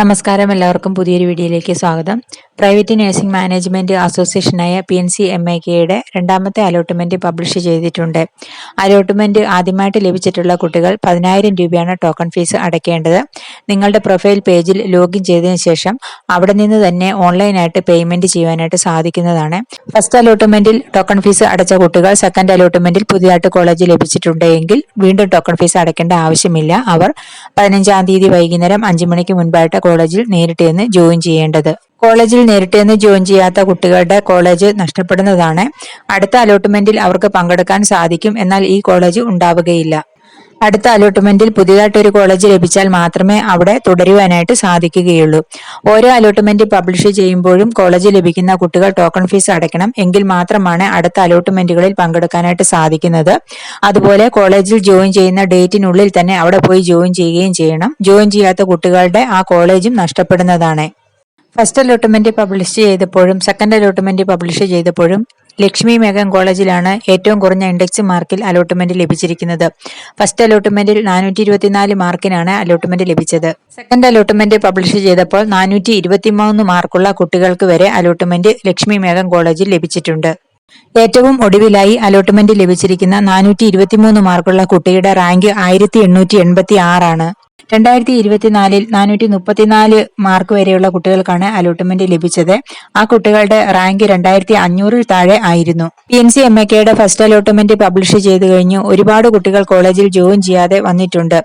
നമസ്കാരം. എല്ലാവർക്കും പുതിയൊരു വീഡിയോയിലേക്ക് സ്വാഗതം. Private nursing management അസോസിയേഷനായ P N C M I കെയുടെ രണ്ടാമത്തെ അലോട്ട്മെന്റ് പബ്ലിഷ് ചെയ്തിട്ടുണ്ട്. അലോട്ട്മെന്റ് ആദ്യമായിട്ട് ലഭിച്ചിട്ടുള്ള കുട്ടികൾ പതിനായിരം രൂപയാണ് ടോക്കൺ ഫീസ് അടയ്ക്കേണ്ടത്. നിങ്ങളുടെ പ്രൊഫൈൽ പേജിൽ ലോഗിൻ ചെയ്തതിനു ശേഷം അവിടെ നിന്ന് തന്നെ ഓൺലൈനായിട്ട് പേയ്മെന്റ് ചെയ്യാനായിട്ട് സാധിക്കുന്നതാണ്. ഫസ്റ്റ് അലോട്ട്മെന്റിൽ ടോക്കൺ ഫീസ് അടച്ച കുട്ടികൾ സെക്കൻഡ് അലോട്ട്മെന്റിൽ പുതിയതായിട്ട് കോളേജ് ലഭിച്ചിട്ടുണ്ടെങ്കിൽ വീണ്ടും ടോക്കൺ ഫീസ് അടയ്ക്കേണ്ട ആവശ്യമില്ല. അവർ പതിനഞ്ചാം തീയതി വൈകുന്നേരം അഞ്ചു മണിക്ക് മുൻപായിട്ട് കോളേജിൽ നേരിട്ട് ചെന്ന് ജോയിൻ ചെയ്യേണ്ടത്. കോളേജിൽ നേരിട്ട് നിന്ന് ജോയിൻ ചെയ്യാത്ത കുട്ടികളുടെ കോളേജ് നഷ്ടപ്പെടുന്നതാണ്. അടുത്ത അലോട്ട്മെന്റിൽ അവർക്ക് പങ്കെടുക്കാൻ സാധിക്കും എന്നാൽ ഈ കോളേജ് ഉണ്ടാവുകയില്ല. അടുത്ത അലോട്ട്മെന്റിൽ പുതിയതായിട്ട് ഒരു കോളേജ് ലഭിച്ചാൽ മാത്രമേ അവിടെ തുടരുവാനായിട്ട് സാധിക്കുകയുള്ളൂ. ഓരോ അലോട്ട്മെന്റ് പബ്ലിഷ് ചെയ്യുമ്പോഴും കോളേജ് ലഭിക്കുന്ന കുട്ടികൾ ടോക്കൺ ഫീസ് അടയ്ക്കണം. എങ്കിൽ മാത്രമാണ് അടുത്ത അലോട്ട്മെന്റുകളിൽ പങ്കെടുക്കാനായിട്ട് സാധിക്കുന്നത്. അതുപോലെ കോളേജിൽ ജോയിൻ ചെയ്യുന്ന ഡേറ്റിനുള്ളിൽ തന്നെ അവിടെ പോയി ജോയിൻ ചെയ്യുകയും ചെയ്യണം. ജോയിൻ ചെയ്യാത്ത കുട്ടികളുടെ ആ കോളേജും നഷ്ടപ്പെടുന്നതാണ്. ഫസ്റ്റ് അലോട്ട്മെന്റ് പബ്ലിഷ് ചെയ്തപ്പോഴും സെക്കൻഡ് അലോട്ട്മെന്റ് പബ്ലിഷ് ചെയ്തപ്പോഴും ലക്ഷ്മി മേഘം കോളേജിലാണ് ഏറ്റവും കുറഞ്ഞ ഇൻഡെക്സ് മാർക്കിൽ അലോട്ട്മെന്റ് ലഭിച്ചിരിക്കുന്നത്. ഫസ്റ്റ് അലോട്ട്മെന്റിൽ നാനൂറ്റി ഇരുപത്തിനാല് മാർക്കിനാണ് അലോട്ട്മെന്റ് ലഭിച്ചത്. സെക്കൻഡ് അലോട്ട്മെന്റ് പബ്ലിഷ് ചെയ്തപ്പോൾ നാനൂറ്റി ഇരുപത്തിമൂന്ന് മാർക്കുള്ള കുട്ടികൾക്ക് വരെ അലോട്ട്മെന്റ് ലക്ഷ്മി മേഘം കോളേജിൽ ലഭിച്ചിട്ടുണ്ട്. ഏറ്റവും ഒടുവിലായി അലോട്ട്മെന്റ് ലഭിച്ചിരിക്കുന്ന നാനൂറ്റി ഇരുപത്തിമൂന്ന് മാർക്കുള്ള കുട്ടിയുടെ റാങ്ക് ആയിരത്തി എണ്ണൂറ്റി എൺപത്തി ആറാണ് രണ്ടായിരത്തി ഇരുപത്തിനാലിൽ നാനൂറ്റി മുപ്പത്തിനാല് മാർക്ക് വരെയുള്ള കുട്ടികൾക്കാണ് അലോട്ട്മെന്റ് ലഭിച്ചത്. ആ കുട്ടികളുടെ റാങ്ക് രണ്ടായിരത്തി അഞ്ഞൂറിൽ താഴെ ആയിരുന്നു. P N C M A കെയുടെ ഫസ്റ്റ് അലോട്ട്മെന്റ് പബ്ലിഷ് ചെയ്തു കഴിഞ്ഞു. ഒരുപാട് കുട്ടികൾ കോളേജിൽ ജോയിൻ ചെയ്യാതെ വന്നിട്ടുണ്ട്.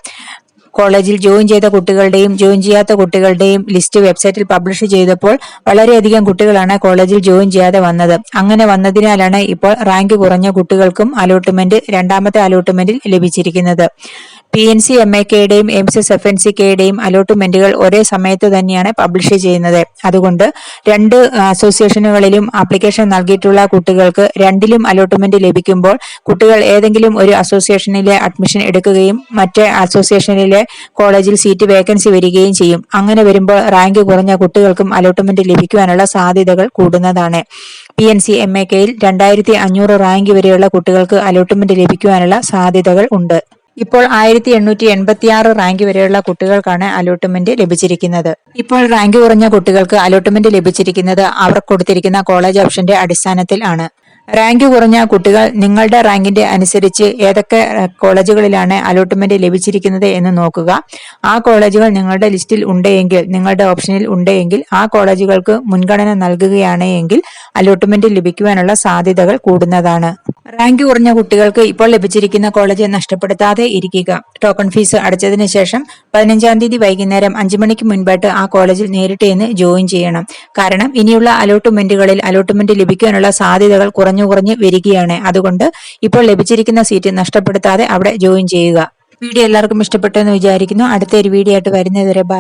കോളേജിൽ ജോയിൻ ചെയ്ത കുട്ടികളുടെയും ജോയിൻ ചെയ്യാത്ത കുട്ടികളുടെയും ലിസ്റ്റ് വെബ്സൈറ്റിൽ പബ്ലിഷ് ചെയ്തപ്പോൾ വളരെയധികം കുട്ടികളാണ് കോളേജിൽ ജോയിൻ ചെയ്യാതെ വന്നത്. അങ്ങനെ വന്നതിനാലാണ് ഇപ്പോൾ റാങ്ക് കുറഞ്ഞ കുട്ടികൾക്കും അലോട്ട്മെന്റ് രണ്ടാമത്തെ അലോട്ട്മെന്റിൽ ലഭിച്ചിരിക്കുന്നത്. P N C M A കെയുടെയും M C S F N C കെയുടെയും അലോട്ട്മെന്റുകൾ ഒരേ സമയത്ത് തന്നെയാണ് പബ്ലിഷ് ചെയ്യുന്നത്. അതുകൊണ്ട് രണ്ട് അസോസിയേഷനുകളിലും ആപ്ലിക്കേഷൻ നൽകിയിട്ടുള്ള കുട്ടികൾക്ക് രണ്ടിലും അലോട്ട്മെന്റ് ലഭിക്കുമ്പോൾ കുട്ടികൾ ഏതെങ്കിലും ഒരു അസോസിയേഷനിലെ അഡ്മിഷൻ എടുക്കുകയും മറ്റേ അസോസിയേഷനിലെ കോളേജിൽ സീറ്റ് വേക്കൻസി വരികയും ചെയ്യും. അങ്ങനെ വരുമ്പോൾ റാങ്ക് കുറഞ്ഞ കുട്ടികൾക്കും അലോട്ട്മെന്റ് ലഭിക്കുവാനുള്ള സാധ്യതകൾ കൂടുന്നതാണ്. P N C M A കെയിൽ രണ്ടായിരത്തി അഞ്ഞൂറ് റാങ്ക് വരെയുള്ള കുട്ടികൾക്ക് അലോട്ട്മെന്റ് ലഭിക്കുവാനുള്ള സാധ്യതകൾ ഉണ്ട്. ഇപ്പോൾ ആയിരത്തി എണ്ണൂറ്റി എൺപത്തി ആറ് റാങ്ക് വരെയുള്ള കുട്ടികൾക്കാണ് അലോട്ട്മെന്റ് ലഭിച്ചിരിക്കുന്നത്. ഇപ്പോൾ റാങ്ക് കുറഞ്ഞ കുട്ടികൾക്ക് അലോട്ട്മെന്റ് ലഭിച്ചിരിക്കുന്നത് അവർ കൊടുത്തിരിക്കുന്ന കോളേജ് ഓപ്ഷന്റെ അടിസ്ഥാനത്തിൽ ആണ്. റാങ്ക് കുറഞ്ഞ കുട്ടികൾ നിങ്ങളുടെ റാങ്കിന്റെ അനുസരിച്ച് ഏതൊക്കെ കോളേജുകളിലാണ് അലോട്ട്മെന്റ് ലഭിച്ചിരിക്കുന്നത് എന്ന് നോക്കുക. ആ കോളേജുകൾ നിങ്ങളുടെ ലിസ്റ്റിൽ ഉണ്ടെങ്കിൽ നിങ്ങളുടെ ഓപ്ഷനിൽ ഉണ്ടെങ്കിൽ ആ കോളേജുകൾക്ക് മുൻഗണന നൽകുകയാണ് എങ്കിൽ അലോട്ട്മെന്റ് ലഭിക്കുവാനുള്ള സാധ്യതകൾ കൂടുന്നതാണ്. റാങ്ക് കുറഞ്ഞ കുട്ടികൾക്ക് ഇപ്പോൾ ലഭിച്ചിരിക്കുന്ന കോളേജ് നഷ്ടപ്പെടുത്താതെ ഇരിക്കുക. ടോക്കൺ ഫീസ് അടച്ചതിന് ശേഷം പതിനഞ്ചാം തീയതി വൈകുന്നേരം അഞ്ചു മണിക്ക് മുൻപായിട്ട് ആ കോളേജിൽ നേരിട്ട് എന്ന് ജോയിൻ ചെയ്യണം. കാരണം ഇനിയുള്ള അലോട്ട്മെന്റുകളിൽ അലോട്ട്മെന്റ് ലഭിക്കാനുള്ള സാധ്യതകൾ കുറഞ്ഞു കുറഞ്ഞു വരികയാണ്. അതുകൊണ്ട് ഇപ്പോൾ ലഭിച്ചിരിക്കുന്ന സീറ്റ് നഷ്ടപ്പെടുത്താതെ അവിടെ ജോയിൻ ചെയ്യുക. വീഡിയോ എല്ലാവർക്കും ഇഷ്ടപ്പെട്ടു എന്ന് വിചാരിക്കുന്നു അടുത്തൊരു വീഡിയോ ആയിട്ട് വരുന്നതുവരെ ബൈ.